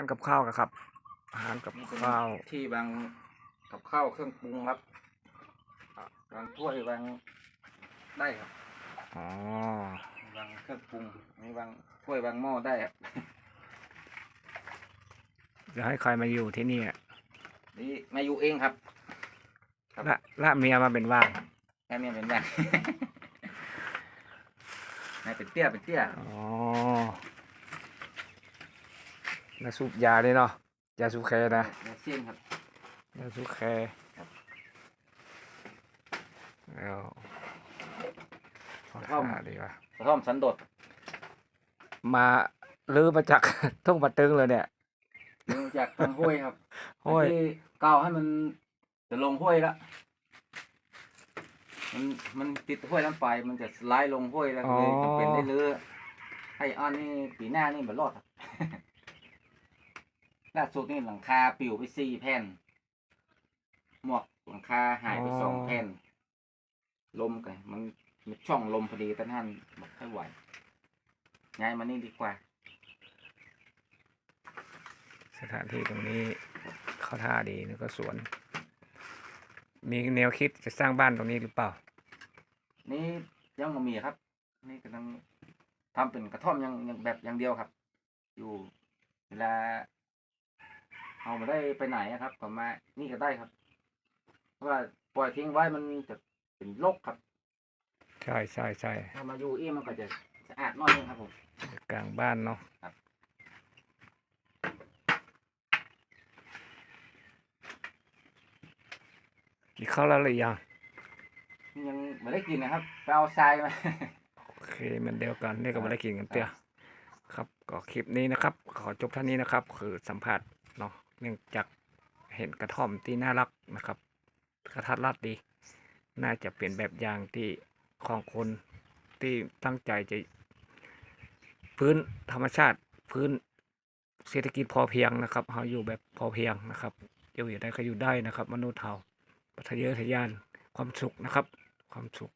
ารกับข้าวกันครับ อาหารกับนี่เป็นข้าวที่วางกับข้าวเครื่องปรุงครับอะวางถ้วยวางได้ครับอ๋อวางเครื่องปรุงอันนี้วางถ้วยวางหม้อได้ครับจะให้ใครมาอยู่ที่นี่อะนี่มาอยู่เองครับครับละละเมียมาเป็นว่างแค่นี้เป็นแบบนายเป็นเตี้ยเป็นเตี้ยอ๋อ แล้วสูบยาด้วยเนาะยาสูบแคนะแล้วเส้นครับยาสูบแคครับแล้วขอครับท่าดีว่ะกระท่อมสันโดษมาลื้อมาจากทุ่งปะตึงเลยเนี่ยลงจากทางห้วยครับห้วยที่เกาวให้มันจะลงห้วยละมันมันติดห้วยน้ำไปมันจะสไลด์ลงห้วยแล้วก็เลยจำเป็นได้ลื้อให้อันนี้ปีหน้านี่แบบรอดครับ ล่าสุดนี่หลังคาปิวไปสี่แผ่น หมวกหลังคาหายไปสองแผ่น ลมกันมันมันช่องลมพอดีแต่ท่านบอกไม่ไหวย้ายมานี่ดีกว่า สถานที่ตรงนี้เข้าท่าดีแล้วก็สวน มีแนวคิดจะสร้างบ้านตรงนี้หรือเปล่า นี่ยังมีครับ นี่กำลังทำเป็นกระท่อมยังยังแบบอย่างเดียวครับ อยู่เวลา เอามาได้ไปไหนอะครับก็มานี่ก็ได้ครับ เพราะว่าปล่อยทิ้งไว้มันจะเป็นรกครับใช่ใช่ใช่ถ้ามาอยู่เองมันก็จะสะอาดน้อยนึงครับผมกลางบ้านเนาะครับกินข้าวแล้วหรือยังยังไม่ได้กินนะครับไปเอาทรายมาโอเคเหมันเดียวกันนี่ก็ครับไม่ได้กินกันเตี้ยครับก็คลิปนี้นะครับ ขอจบเท่านี้นะครับ คือสัมผัสเนาะ เนื่องจากเห็นกระท่อมที่น่ารักนะครับ กระทัดรัดดี น่าจะเปลี่ยนแบบอย่างที่ของคนที่ตั้งใจจะ พื้นธรรมชาติพื้นเศรษฐกิจพอเพียงนะครับเราอยู่แบบพอเพียงนะครับอยู่อยู่ได้ก็อยู่ได้นะครับ มนุษย์เราปัทะเยอทะยานความสุขนะครับ ความสุข